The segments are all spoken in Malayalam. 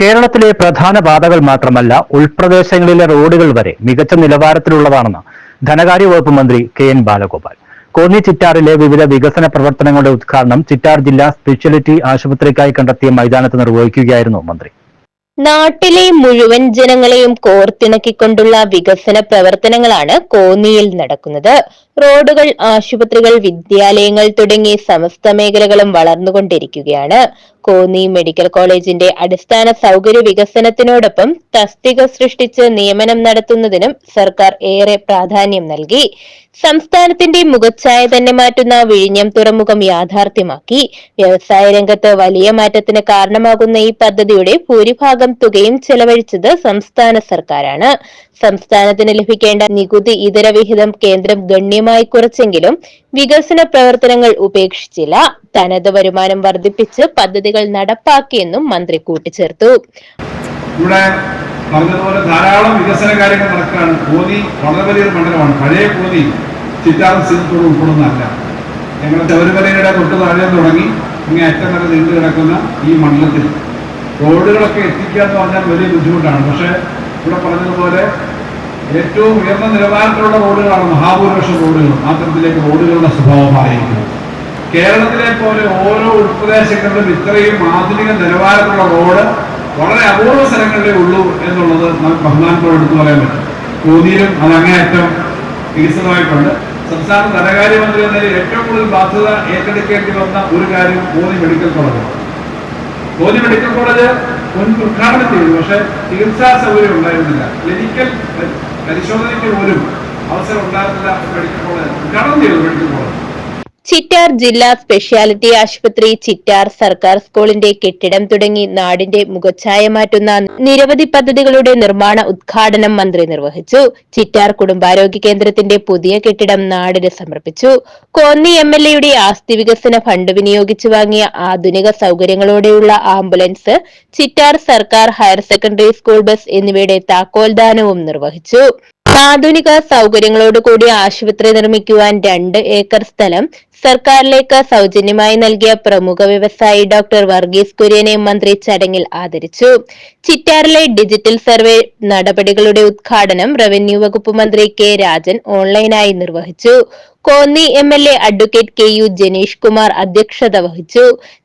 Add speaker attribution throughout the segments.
Speaker 1: കേരളത്തിലെ പ്രധാന പാതകൾ മാത്രമല്ല ഉൾപ്രദേശങ്ങളിലെ റോഡുകൾ വരെ മികച്ച നിലവാരത്തിലുള്ളതാണെന്ന് ധനകാര്യ വകുപ്പ് മന്ത്രി കെ എൻ ബാലഗോപാൽ. കോന്നി ചിറ്റാറിലെ വിവിധ വികസന പ്രവർത്തനങ്ങളുടെ ഉദ്ഘാടനം ചിറ്റാർ ജില്ലാ സ്പെഷ്യാലിറ്റി ആശുപത്രിക്കായി കണ്ടെത്തിയ മൈതാനത്ത് നിർവഹിക്കുകയായിരുന്നു മന്ത്രി.
Speaker 2: നാട്ടിലെ മുഴുവൻ ജനങ്ങളെയും കോർത്തിണക്കിക്കൊണ്ടുള്ള വികസന പ്രവർത്തനങ്ങളാണ് കോന്നിയിൽ നടക്കുന്നത്. റോഡുകൾ ആശുപത്രികൾ വിദ്യാലയങ്ങൾ തുടങ്ങി സമസ്ത മേഖലകളും വളർന്നുകൊണ്ടിരിക്കുകയാണ്. കോന്നി മെഡിക്കൽ കോളേജിന്റെ അടിസ്ഥാന സൗകര്യ വികസനത്തിനോടൊപ്പം തസ്തിക സൃഷ്ടിച്ച് നിയമനം നടത്തുന്നതിനും സർക്കാർ ഏറെ പ്രാധാന്യം നൽകി. സംസ്ഥാനത്തിന്റെ മുഖച്ഛായ തന്നെ മാറ്റുന്ന വിഴിഞ്ഞം തുറമുഖം യാഥാർത്ഥ്യമാക്കി. വ്യവസായ രംഗത്ത് വലിയ മാറ്റത്തിന് കാരണമാകുന്ന ഈ പദ്ധതിയുടെ ഭൂരിഭാഗം തുകയും ചെലവഴിച്ചത് സംസ്ഥാന സർക്കാരാണ്. സംസ്ഥാനത്തിന് ലഭിക്കേണ്ട നികുതി ഇതര വിഹിതം കേന്ദ്രം ഗണ്യമായി കുറച്ചെങ്കിലും വികസന പ്രവർത്തനങ്ങൾ ഉപേക്ഷിച്ചില്ല. തനത് വരുമാനം വർദ്ധിപ്പിച്ച് പദ്ധതികൾ നടപ്പാക്കിയെന്നും മന്ത്രി കൂട്ടിച്ചേർത്തു.
Speaker 3: ഇവിടെ പറഞ്ഞതുപോലെ ധാരാളം വികസന കാര്യങ്ങൾ നടക്കുകയാണ്. കോതി വളരെ വലിയൊരു മണ്ഡലമാണ്. പഴയ കോതി ചിറ്റാറും സിംഗത്തോട് ഉൾപ്പെടുന്നതല്ല ഞങ്ങൾ ശബരിമലയുടെ തൊട്ട് താഴെ തുടങ്ങി ഇങ്ങനെ അറ്റം വരെ നീണ്ടു കിടക്കുന്ന ഈ മണ്ഡലത്തിൽ റോഡുകളൊക്കെ എത്തിക്കുക എന്ന് പറഞ്ഞാൽ വലിയ ബുദ്ധിമുട്ടാണ്. പക്ഷേ ഇവിടെ പറഞ്ഞതുപോലെ ഏറ്റവും ഉയർന്ന നിലവാരത്തിലുള്ള റോഡുകളാണ് മഹാഭൂരിപക്ഷം റോഡുകൾ ആ തരത്തിലേക്ക് റോഡുകളുടെ സ്വഭാവമായിരിക്കുന്നത് കേരളത്തിലെ പോലെ ഓരോ ഉൾപ്രദേശങ്ങളിലും ഇത്രയും ആധുനിക നിലവാരത്തിലുള്ള റോഡ് വളരെ അപൂർവ സ്ഥലങ്ങളിലേ ഉള്ളൂ എന്നുള്ളത് നമുക്ക് ബഹുമാനത്തോട് എടുത്തു പറയാൻ പറ്റും. കോന്നിയിലും അത് അങ്ങേയറ്റം വികസിതമായിട്ടുണ്ട്. സംസ്ഥാന ധനകാര്യമന്ത്രി എന്ന ഏറ്റവും കൂടുതൽ ബാധ്യത ഏറ്റെടുക്കേണ്ടി വന്ന ഒരു കാര്യം Konni medical college. Konni medical college മുൻപ് ഉദ്ഘാടനം ചെയ്തു പക്ഷെ ചികിത്സാ സൗകര്യം ഉണ്ടായിരുന്നില്ല. ക്ലിനിക്കൽ പരിശോധനയ്ക്ക് പോലും അവസരം ഉണ്ടായിരുന്നില്ല മെഡിക്കൽ കോളേജ്. ഉദ്ഘാടനം ചെയ്തു മെഡിക്കൽ കോളേജ്.
Speaker 2: ചിറ്റാർ ജില്ലാ സ്പെഷ്യാലിറ്റി ആശുപത്രി ചിറ്റാർ സർക്കാർ സ്കൂളിന്റെ കെട്ടിടം തുടങ്ങി നാടിന്റെ മുഖച്ഛായ മാറ്റുന്ന നിരവധി പദ്ധതികളുടെ നിർമ്മാണ ഉദ്ഘാടനം മന്ത്രി നിർവഹിച്ചു. ചിറ്റാർ കുടുംബാരോഗ്യ കേന്ദ്രത്തിന്റെ പുതിയ കെട്ടിടം നാടിന് സമർപ്പിച്ചു. കോന്നി എം എൽ എയുടെ ആസ്തി വികസന ഫണ്ട് വിനിയോഗിച്ചു വാങ്ങിയ ആധുനിക സൗകര്യങ്ങളോടെയുള്ള ആംബുലൻസ് ചിറ്റാർ സർക്കാർ ഹയർ സെക്കൻഡറി സ്കൂൾ ബസ് എന്നിവയുടെ താക്കോൽദാനവും നിർവഹിച്ചു. ആധുനിക സൗകര്യങ്ങളോട് കൂടിയ ആശുപത്രി നിർമ്മിക്കുവാൻ രണ്ട് ഏക്കർ സ്ഥലം സർക്കാരിലേക്ക് സൗജന്യമായി നൽകിയ പ്രമുഖ വ്യവസായി ഡോക്ടർ വർഗീസ് കുര്യനെ മന്ത്രി ചടങ്ങിൽ ആദരിച്ചു. ചിറ്റാറിലെ ഡിജിറ്റൽ സർവേ നടപടികളുടെ ഉദ്ഘാടനം റവന്യൂ വകുപ്പ് മന്ത്രി കെ രാജൻ ഓൺലൈനായി നിർവഹിച്ചു. Konni M L A advocate K U Janeesh Kumar അധ്യക്ഷത വഹിച്ചു.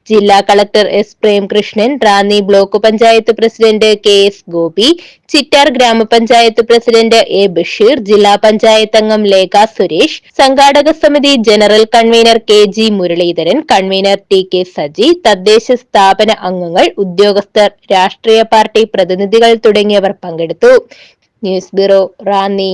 Speaker 2: ജില്ലാ collector S Premkrishnan Ranni block panchayat president K S Gopi Chittar ഗ്രാമപഞ്ചായത്ത് പ്രസിഡന്റ് എ ബഷീർ ജില്ലാ പഞ്ചായത്ത് അംഗം ലേഖ സുരേഷ് സംഘാടക സമിതി general convener K G Muraleedharan convener T K Saji തദ്ദേശ സ്ഥാപന അംഗങ്ങൾ ഉദ്യോഗസ്ഥർ രാഷ്ട്രീയ പാർട്ടി പ്രതിനിധികൾ തുടങ്ങിയവർ പങ്കെടുത്തു. News bureau Ranni.